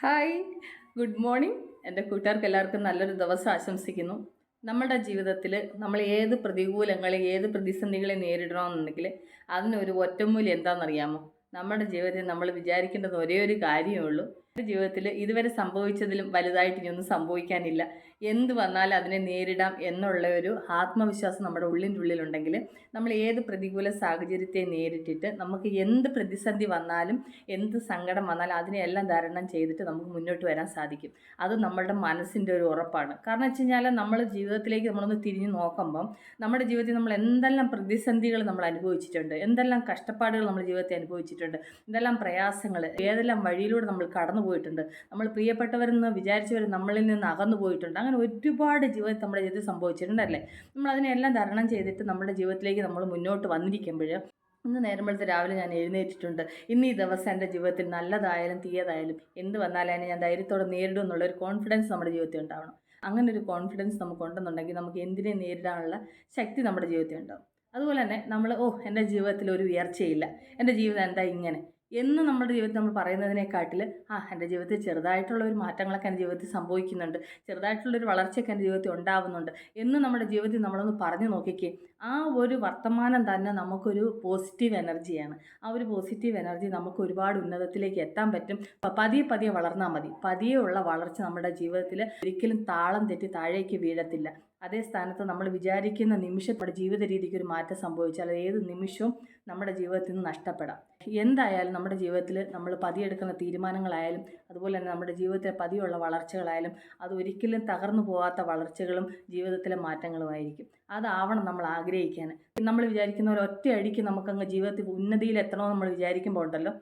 Hi. Good morning. എന്റെ കൂട്ടുകാർക്ക് എല്ലാവർക്കും നല്ലൊരു ദിവസം ആശംസിക്കുന്നു. നമ്മുടെ ജീവിതത്തിൽ നമ്മൾ ഏത് പ്രതികൂലങ്ങളെ ഏത് പ്രതിസന്ധികളെ നേരിടണമെന്നുണ്ടെങ്കിൽ അതിനൊരു ഒറ്റമൂലി എന്താണെന്നറിയാമോ? നമ്മുടെ ജീവിതത്തിൽ നമ്മൾ വിചാരിക്കേണ്ടത് ഒരേ ഒരു കാര്യമേ ഉള്ളൂ. ജീവിതത്തിൽ ഇതുവരെ സംഭവിച്ചതിലും വലുതായിട്ട് ഇനിയൊന്നും സംഭവിക്കാനില്ല. എന്ത് വന്നാലും അതിനെ നേരിടാം എന്നുള്ള ഒരു ആത്മവിശ്വാസം നമ്മുടെ ഉള്ളിന്റെ ഉള്ളിലുണ്ടെങ്കിൽ നമ്മൾ ഏത് പ്രതികൂല സാഹചര്യത്തെ നേരിട്ടിട്ട് നമുക്ക് എന്ത് പ്രതിസന്ധി വന്നാലും എന്ത് സങ്കടം വന്നാലും അതിനെയെല്ലാം ധാരണം ചെയ്തിട്ട് നമുക്ക് മുന്നോട്ട് വരാൻ സാധിക്കും. അത് നമ്മളുടെ മനസ്സിന്റെ ഒരു ഉറപ്പാണ്. കാരണം വെച്ച് കഴിഞ്ഞാൽ നമ്മൾ ജീവിതത്തിലേക്ക് നമ്മളൊന്ന് തിരിഞ്ഞു നോക്കുമ്പം നമ്മുടെ ജീവിതത്തിൽ നമ്മൾ എന്തെല്ലാം പ്രതിസന്ധികൾ നമ്മൾ അനുഭവിച്ചിട്ടുണ്ട് എന്തെല്ലാം കഷ്ടപ്പാടുകൾ നമ്മൾ ജീവിതത്തിൽ അനുഭവിച്ചിട്ടുണ്ട് എന്തെല്ലാം പ്രയാസങ്ങൾ ഏതെല്ലാം വഴിയിലൂടെ നമ്മൾ കടന്നു പോയിട്ടുണ്ട്. നമ്മൾ പ്രിയപ്പെട്ടവരെന്ന് വിചാരിച്ചവർ നമ്മളിൽ നിന്ന് അകന്നു പോയിട്ടുണ്ട്. അങ്ങനെ ഒരുപാട് ജീവിതത്തിൽ നമ്മുടെ ജീവിതത്തിൽ സംഭവിച്ചിട്ടുണ്ടല്ലേ? നമ്മൾ അതിനെല്ലാം തരണം ചെയ്തിട്ട് നമ്മുടെ ജീവിതത്തിലേക്ക് നമ്മൾ മുന്നോട്ട് വന്നിരിക്കുമ്പോൾ ഇന്ന് നേരമ്പോഴത്തെ രാവിലെ ഞാൻ എഴുന്നേറ്റിട്ടുണ്ട്. ഇന്ന് ഈ ദിവസം എന്റെ ജീവിതത്തിൽ നല്ലതായാലും തീയതായാലും എന്ത് വന്നാലും ഞാൻ ധൈര്യത്തോടെ നേരിടും എന്നുള്ളൊരു കോൺഫിഡൻസ് നമ്മുടെ ജീവിതത്തിൽ ഉണ്ടാവണം. അങ്ങനെ ഒരു കോൺഫിഡൻസ് നമുക്കുണ്ടെന്നുണ്ടെങ്കിൽ നമുക്ക് എന്തിനെ നേരിടാനുള്ള ശക്തി നമ്മുടെ ജീവിതത്തിൽ ഉണ്ടാവും. അതുപോലെ തന്നെ നമ്മൾ ഓ എന്റെ ജീവിതത്തിൽ ഒരു ഉയർച്ചയില്ല. എന്റെ ജീവിതം എന്താ ഇങ്ങനെ? എന്ന് നമ്മുടെ ജീവിതത്തിൽ നമ്മൾ പറയുന്നതിനെക്കാട്ടിൽ ആ എന്റെ ജീവിതത്തിൽ ചെറുതായിട്ടുള്ള ഒരു മാറ്റങ്ങളൊക്കെ എന്റെ ജീവിതത്തിൽ സംഭവിക്കുന്നുണ്ട്. ചെറുതായിട്ടുള്ളൊരു വളർച്ചയൊക്കെ എന്റെ ജീവിതത്തിൽ ഉണ്ടാവുന്നുണ്ട് എന്ന് നമ്മുടെ ജീവിതത്തിൽ നമ്മളൊന്ന് പറഞ്ഞു നോക്കിക്കേ. ആ ഒരു വർത്തമാനം തന്നെ നമുക്കൊരു പോസിറ്റീവ് എനർജിയാണ് ആ ഒരു പോസിറ്റീവ് എനർജി നമുക്ക് ഒരുപാട് ഉന്നതത്തിലേക്ക് എത്താൻ പറ്റും. പതിയെ പതിയെ വളർന്നാൽ മതി. പതിയെ ഉള്ള വളർച്ച നമ്മുടെ ജീവിതത്തിൽ ഒരിക്കലും താളം തെറ്റി താഴേക്ക് വീഴത്തില്ല. അതേ സ്ഥാനത്ത് നമ്മൾ വിചാരിക്കുന്ന നിമിഷം നമ്മുടെ ജീവിത രീതിക്ക് ഒരു മാറ്റം സംഭവിച്ചാൽ അത് ഏത് നിമിഷവും നമ്മുടെ ജീവിതത്തിൽ നിന്ന് നഷ്ടപ്പെടാം. എന്തായാലും നമ്മുടെ ജീവിതത്തിൽ നമ്മൾ പതിയെടുക്കുന്ന തീരുമാനങ്ങളായാലും അതുപോലെ തന്നെ നമ്മുടെ ജീവിതത്തിലെ പതിയുള്ള വളർച്ചകളായാലും അത് ഒരിക്കലും തകർന്നു പോകാത്ത വളർച്ചകളും ജീവിതത്തിലെ മാറ്റങ്ങളുമായിരിക്കും. അതാവണം നമ്മൾ ആഗ്രഹിക്കാൻ. നമ്മൾ വിചാരിക്കുന്ന ഒരു ഒറ്റ അടിക്ക് നമുക്കങ്ങ് ജീവിതത്തിൽ ഉന്നതിയിൽ എത്തണമെന്ന് നമ്മൾ വിചാരിക്കുമ്പോൾ ഉണ്ടല്ലോ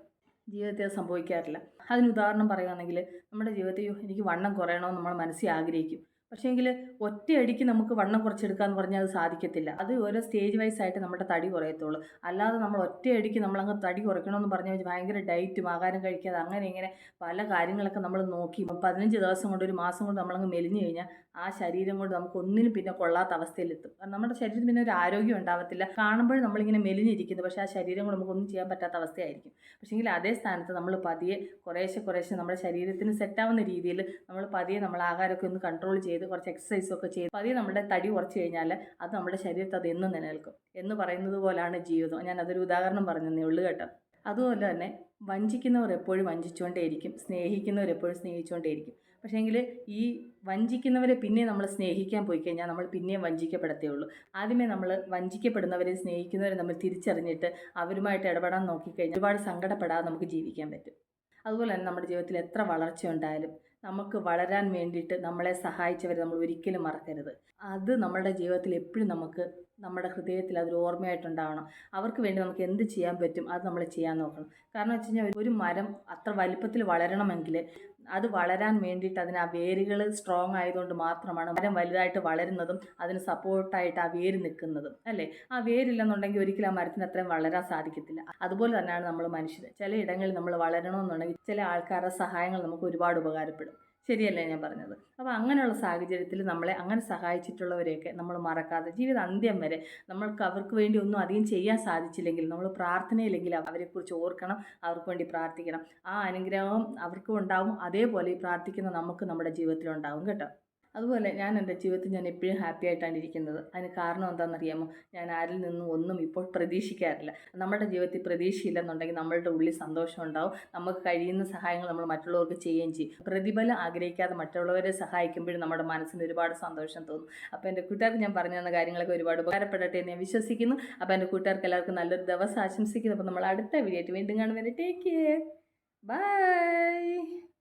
ജീവിതത്തിൽ അത് സംഭവിക്കാറില്ല. അതിന് ഉദാഹരണം പറയുകയാണെങ്കിൽ നമ്മുടെ ജീവിതത്തിൽ എനിക്ക് വണ്ണം കുറയണമെന്ന് നമ്മൾ മനസ്സിൽ ആഗ്രഹിക്കും. പക്ഷേങ്കിൽ ഒറ്റയടിക്ക് നമുക്ക് വണ്ണം കുറച്ചെടുക്കാന്ന് പറഞ്ഞാൽ അത് സാധിക്കത്തില്ല. അത് ഓരോ സ്റ്റേജ് വൈസ് ആയിട്ട് നമ്മുടെ തടി കുറയത്തുള്ളൂ. അല്ലാതെ നമ്മൾ ഒറ്റയടിക്ക് നമ്മളങ്ങ് തടി കുറയ്ക്കണമെന്ന് പറഞ്ഞാൽ ഭയങ്കര ഡയറ്റും ആഹാരം കഴിക്കാതെ അങ്ങനെ ഇങ്ങനെ പല കാര്യങ്ങളൊക്കെ നമ്മൾ നോക്കി പതിനഞ്ച് ദിവസം കൊണ്ട് ഒരു മാസം കൊണ്ട് നമ്മളങ്ങ് മെലിഞ്ഞു കഴിഞ്ഞാൽ ആ ശരീരം കൊണ്ട് നമുക്ക് ഒന്നിനും പിന്നെ കൊള്ളാത്ത അവസ്ഥയിലെത്തും. നമ്മുടെ ശരീരത്തിന് പിന്നെ ഒരു ആരോഗ്യം ഉണ്ടാവത്തില്ല. കാണുമ്പോൾ നമ്മളിങ്ങനെ മെലിഞ്ഞിരിക്കുന്നു. പക്ഷേ ആ ശരീരം കൊണ്ട് നമുക്കൊന്നും ചെയ്യാൻ പറ്റാത്ത അവസ്ഥയായിരിക്കും. പക്ഷേങ്കിൽ അതേ സ്ഥാനത്ത് നമ്മൾ പതിയെ കുറേശ്ശെ കുറേശ്ശെ നമ്മുടെ ശരീരത്തിന് സെറ്റാവുന്ന രീതിയിൽ നമ്മൾ പതിയെ നമ്മൾ ആഹാരമൊക്കെ ഒന്ന് കൺട്രോൾ ചെയ്ത് കുറച്ച് എക്സസൈസൊക്കെ ചെയ്ത് പതിയെ നമ്മുടെ തടി കുറച്ച് കഴിഞ്ഞാൽ അത് നമ്മുടെ ശരീരത്തെ അത് എന്നും നിലനിൽക്കും. എന്ന് പറയുന്നത് പോലാണ് ജീവിതം. ഞാൻ അതൊരു ഉദാഹരണം പറഞ്ഞതേ ഉള്ളൂ കേട്ടോ. അതുപോലെ തന്നെ വഞ്ചിക്കുന്നവർ എപ്പോഴും വഞ്ചിച്ചുകൊണ്ടേയിരിക്കും സ്നേഹിക്കുന്നവർ എപ്പോഴും സ്നേഹിച്ചുകൊണ്ടേയിരിക്കും പക്ഷേങ്കിൽ ഈ വഞ്ചിക്കുന്നവരെ പിന്നെ നമ്മൾ സ്നേഹിക്കാൻ പോയി കഴിഞ്ഞാൽ നമ്മൾ പിന്നെയും വഞ്ചിക്കപ്പെടത്തേ ഉള്ളൂ. ആദ്യമേ നമ്മൾ വഞ്ചിക്കപ്പെടുന്നവരെ സ്നേഹിക്കുന്നവരെ നമ്മൾ തിരിച്ചറിഞ്ഞിട്ട് അവരുമായിട്ട് ഇടപെടാൻ നോക്കിക്കഴിഞ്ഞാൽ ഒരുപാട് സങ്കടപ്പെടാതെ നമുക്ക് ജീവിക്കാൻ പറ്റും. അതുപോലെ തന്നെ നമ്മുടെ ജീവിതത്തിൽ എത്ര വളർച്ച ഉണ്ടായാലും നമുക്ക് വളരാൻ വേണ്ടിയിട്ട് നമ്മളെ സഹായിച്ചവരെ നമ്മൾ ഒരിക്കലും മറക്കരുത്. അത് നമ്മുടെ ജീവിതത്തിൽ എപ്പോഴും നമുക്ക് നമ്മുടെ ഹൃദയത്തിൽ അതൊരു ഓർമ്മയായിട്ടുണ്ടാവണം. അവർക്ക് വേണ്ടി നമുക്ക് എന്ത് ചെയ്യാൻ പറ്റും അത് നമ്മൾ ചെയ്യാൻ നോക്കണം. കാരണം വെച്ച് കഴിഞ്ഞാൽ ഒരു മരം അത്ര വലിപ്പത്തിൽ വളരണമെങ്കിൽ അത് വളരാൻ വേണ്ടിയിട്ട് അതിന് ആ വേരുകൾ സ്ട്രോങ് ആയതുകൊണ്ട് മാത്രമാണ് മരം വലുതായിട്ട് വളരുന്നതും അതിന് സപ്പോർട്ടായിട്ട് ആ വേര് നിൽക്കുന്നതും അല്ലേ? ആ വേരില്ലെന്നുണ്ടെങ്കിൽ ഒരിക്കലും ആ മരത്തിന് അത്രയും വളരാൻ സാധിക്കത്തില്ല. അതുപോലെ തന്നെയാണ് നമ്മൾ മനുഷ്യർ ചില ഇടങ്ങളിൽ നമ്മൾ വളരണമെന്നുണ്ടെങ്കിൽ ചില ആൾക്കാരുടെ സഹായങ്ങൾ നമുക്ക് ഒരുപാട് ഉപകാരപ്പെടും. ശരിയല്ലേ ഞാൻ പറഞ്ഞത്? അപ്പോൾ അങ്ങനെയുള്ള സാഹചര്യത്തിൽ നമ്മളെ അങ്ങനെ സഹായിച്ചിട്ടുള്ളവരെയൊക്കെ നമ്മൾ മറക്കാതെ ജീവിത അന്ത്യം വരെ നമ്മൾക്ക് അവർക്ക് വേണ്ടി ഒന്നും അധികം ചെയ്യാൻ സാധിച്ചില്ലെങ്കിൽ നമ്മൾ പ്രാർത്ഥനയില്ലെങ്കിൽ അവരെക്കുറിച്ച് ഓർക്കണം അവർക്ക് വേണ്ടി പ്രാർത്ഥിക്കണം. ആ അനുഗ്രഹം അവർക്കും ഉണ്ടാവും. അതേപോലെ ഈ പ്രാർത്ഥിക്കുന്ന നമുക്ക് നമ്മുടെ ജീവിതത്തിലുണ്ടാവും കേട്ടോ. അതുപോലെ ഞാൻ എന്റെ ജീവിതത്തിൽ ഞാൻ എപ്പോഴും ഹാപ്പി ആയിട്ടാണ് ഇരിക്കുന്നത്. അതിന് കാരണം എന്താണെന്നറിയാമോ? ഞാൻ ആരിൽ നിന്നും ഒന്നും ഇപ്പോൾ പ്രതീക്ഷിക്കാറില്ല. നമ്മുടെ ജീവിതത്തിൽ പ്രതീക്ഷയില്ലെന്നുണ്ടെങ്കിൽ നമ്മളുടെ ഉള്ളിൽ സന്തോഷം ഉണ്ടാവും. നമുക്ക് കഴിയുന്ന സഹായങ്ങൾ നമ്മൾ മറ്റുള്ളവർക്ക് ചെയ്യുകയും ചെയ്യും. പ്രതിഫലം ആഗ്രഹിക്കാതെ മറ്റുള്ളവരെ സഹായിക്കുമ്പോഴും നമ്മുടെ മനസ്സിന് ഒരുപാട് സന്തോഷം തോന്നും. അപ്പോൾ എന്റെ കൂട്ടുകാർക്ക് ഞാൻ പറഞ്ഞു തന്ന കാര്യങ്ങളൊക്കെ ഒരുപാട് ഉപകാരപ്പെടട്ടെ എന്ന് ഞാൻ വിശ്വസിക്കുന്നു. അപ്പോൾ എന്റെ കൂട്ടുകാർക്ക് എല്ലാവർക്കും നല്ലൊരു ദിവസം ആശംസിക്കുന്നു. അപ്പോൾ നമ്മൾ അടുത്ത വീഡിയോ ആയിട്ട് വീണ്ടും കാണുന്നവരെ ടേക്ക് കെയർ ബൈ